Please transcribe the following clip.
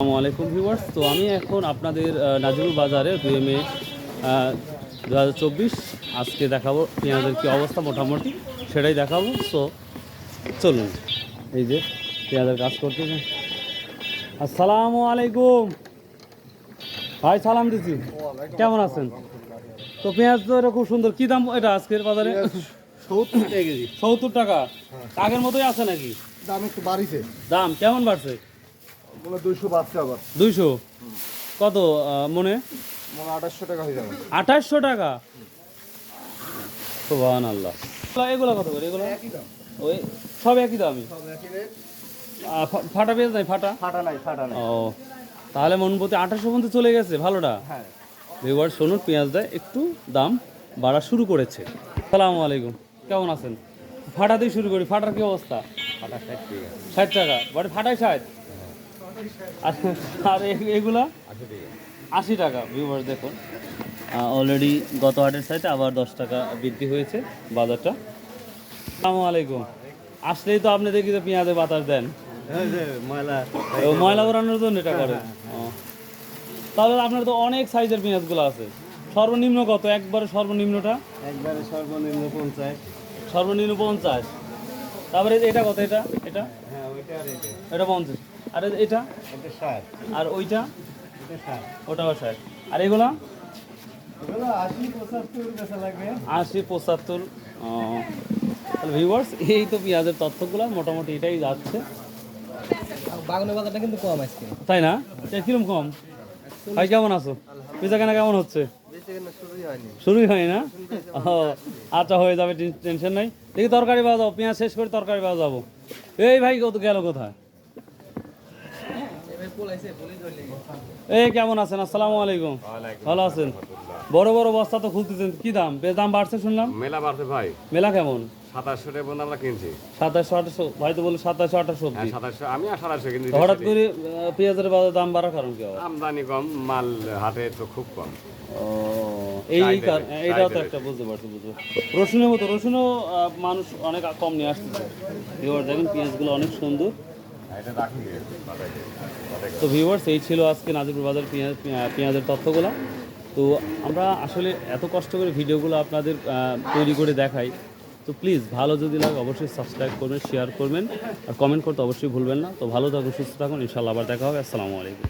আসসালামু আলাইকুম ভিউয়ার্স। তো আমি এখন আপনাদের নাজিরুল বাজারে বিএমএ দু হাজার চব্বিশ। আজকে দেখাবো পেঁয়াজের কী অবস্থা মোটামুটি সেটাই দেখাবো। সো চলুন এই যে পেঁয়াজের কাজ করতেছে আসসালামু আলাইকুম। ভাই সালাম দিচ্ছি। কেমন আছেন? তো পেঁয়াজ তো খুব সুন্দর। কী দাম এটা আজকের বাজারে? সত্তর টাকা কেজি। সত্তর টাকা। আগের মতোই আছে নাকি? দাম একটু বাড়িছে। দাম কেমন বাড়ছে? দুইশো বাড়ছে আবার। দুইশো? কত মনে? আঠাশশো টাকা হয়ে যাবে। আঠাশশো টাকা? সোহান আল্লাহ এগুলো কত করে? এগুলো? ওই সব একই দামি? ফাটা পেঁয়াজ নাই? ফাটা? ফাটা নাই ফাটা নাই। ও তাহলে মন প্রতি আঠাশশো পর্যন্ত চলে গেছে ভালোটা? হ্যাঁ। শুনুন পেঁয়াজ দেয় একটু দাম বাড়া শুরু করেছে। সালামু আলাইকুম। কেমন আছেন? ফাটা দিয়ে শুরু করি ফাটার কি অবস্থা? ফাটা ষাট টাকা। ষাট টাকা? বাড়ি ফাটাই ষাট? আর আর এগুলা? আশি টাকা আশি দেখুন। অলরেডি গত হাটের সাইতে আবার দশ টাকা বৃদ্ধি হয়েছে বাজারটা। আসসালামু আলাইকুম। আসলেই তো আপনি দেখি তো পেঁয়াজে বাতাস দেন। ময়লা ও ময়লা উড়ানোর জন্য এটা করে। তাহলে আপনার তো অনেক সাইজের পেঁয়াজগুলো আছে। সর্বনিম্ন কত? একবারে সর্বনিম্নটা? একবারে সর্বনিম্ন পঞ্চাশ। সর্বনিম্ন পঞ্চাশ। তারপরে এটা কত এটা? এটা? হ্যাঁ ওইটা আর এটা। এটা পঞ্চাশ। আর এটা? এটা ষাট। আর ওইটা? এটা ষাট। ওটাও ষাট। আর এগুলা? এগুলো আশি পঁচাত্তর ভিউয়ার্স এই তো পেঁয়াজের তথ্যগুলো মোটামুটি এটাই যাচ্ছে। বাগানের বাজারটা কিন্তু কম আজকে। তাই না? এটা কিরম কম? ভাই কেমন আছো? পিজা কেনা কেমন হচ্ছে? শুরুই হয় না? ও আচ্ছা হয়ে যাবে টেনশন নাই। দেখি তরকারি পাওয়া যাব পেঁয়াজ শেষ করে তরকারি পাওয়া যাব। এই ভাই কত গেল কোথায়? এই কেমন আছেন? আসসালামু আলাইকুম। ভালো আছেন? বড় বড় বস্তা তো খুলতেছেন। কি দাম? বেশ দাম বাড়ছে শুনলাম? মেলা বাড়ছে ভাই। মেলা কেমন? সাতাশশো টাকা পর্যন্ত আমরা কিনছি। সাতাশশো আঠাশশো? ভাই তো বলে সাতাশশো আঠাশশো হ্যাঁ সাতাশশো আমি কিন্তু হঠাৎ করে পেঁয়াজের বাজার দাম বাড়ার কারণ কি আমদানি কম মাল হাটে তো খুব কম। ও, এই এইটাও তো একটা বুঝতে পারছি বুঝতে। রসুনের মতো রসুনও মানুষ অনেক কম নিয়ে আসতেছে ভিউয়ার দেখেন পেঁয়াজগুলো অনেক সুন্দর। তো ভিউয়ার্স এই ছিল আজকে নাজিরপুর বাজার পেঁয়াজ পেঁয়াজের তথ্যগুলো। তো আমরা আসলে এত কষ্ট করে ভিডিওগুলো আপনাদের তৈরি করে দেখাই। তো প্লিজ ভালো যদি লাগে অবশ্যই সাবস্ক্রাইব করবেন শেয়ার করবেন। আর কমেন্ট করতে অবশ্যই ভুলবেন না। তো ভালো থাকুন সুস্থ থাকুন ইনশাল্লাহ আবার দেখা হবে। আসসালামু আলাইকুম।